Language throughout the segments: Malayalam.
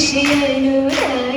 She ain't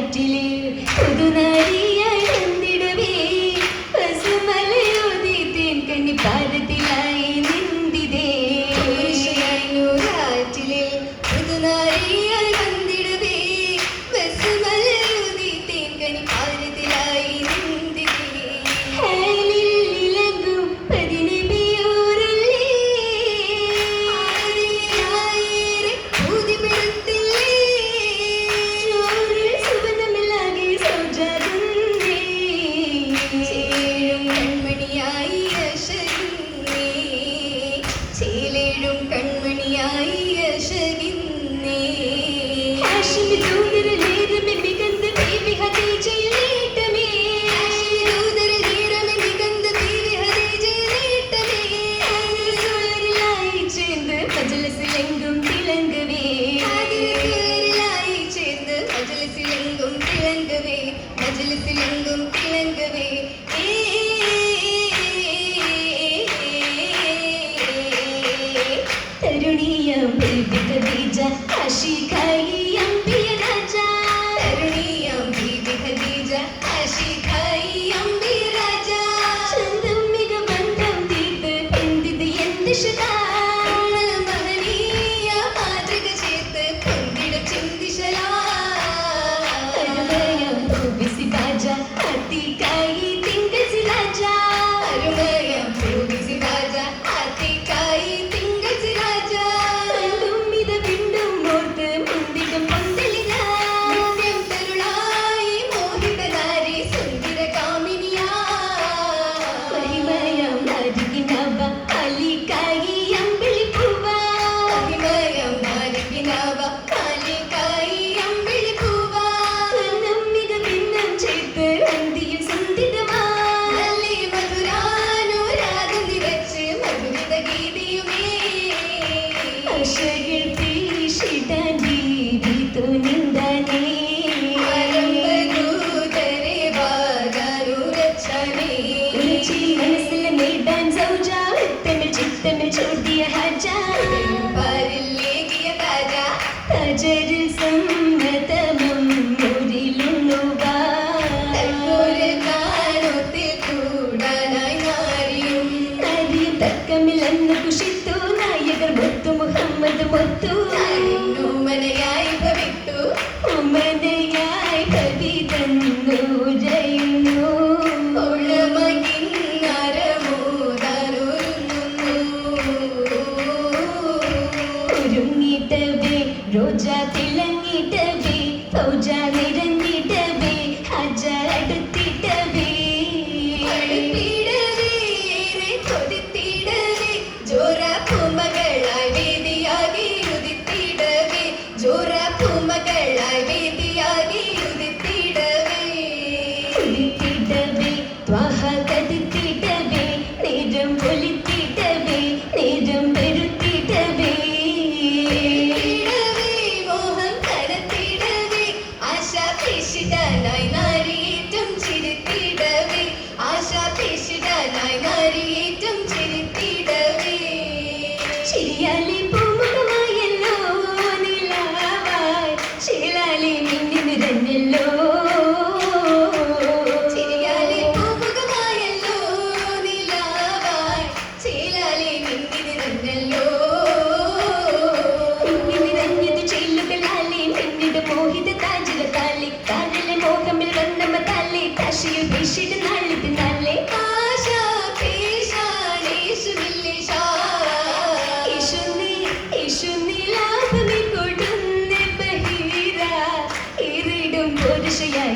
മജലിസിലെങ്കും തിളങ്കവേ മജലിസിലെങ്കും തിളങ്കവേ ഈ Thank you. രോജ തിളങ്ങിട്ടേ സൗജ നിരങ്ങ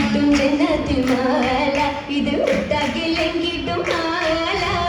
കിട്ടും ജന്നത്തിൽ മാല. ഇത് കിട്ടും മാല.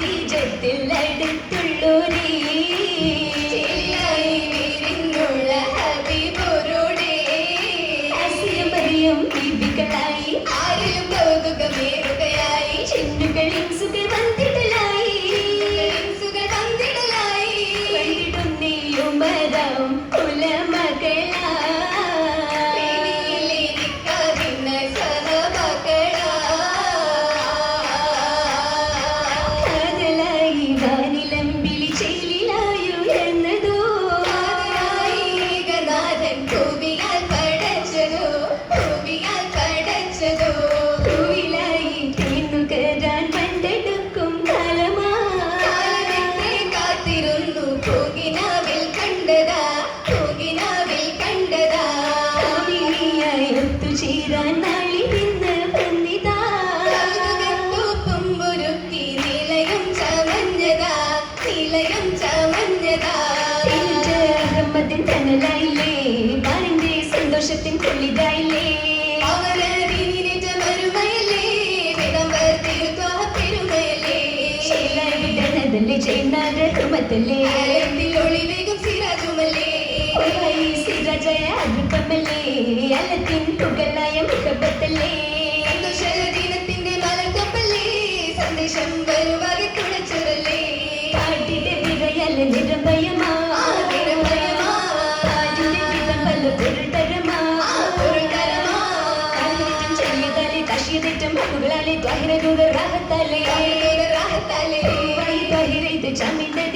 ബീജത്തിലടുത്തുള്ളൊരീ വെളിച്ചത്തിൻ കൊള്ളിതായില്ലേ അലത്തിൻ തുകലായ മുഖപ്പത്തല്ലേ സന്തോഷ ദിനത്തിന്റെ മലക്കപ്പല്ലേ സന്ദേശം വരുവാകെ ಕುಳ್ಳಲೆ ದ್ವಹಿರೆ ದೂರ ರಾಹತಲೆ ರಾಹತಲೆ ದ್ವಹಿರೆ ಜಾಮಿನ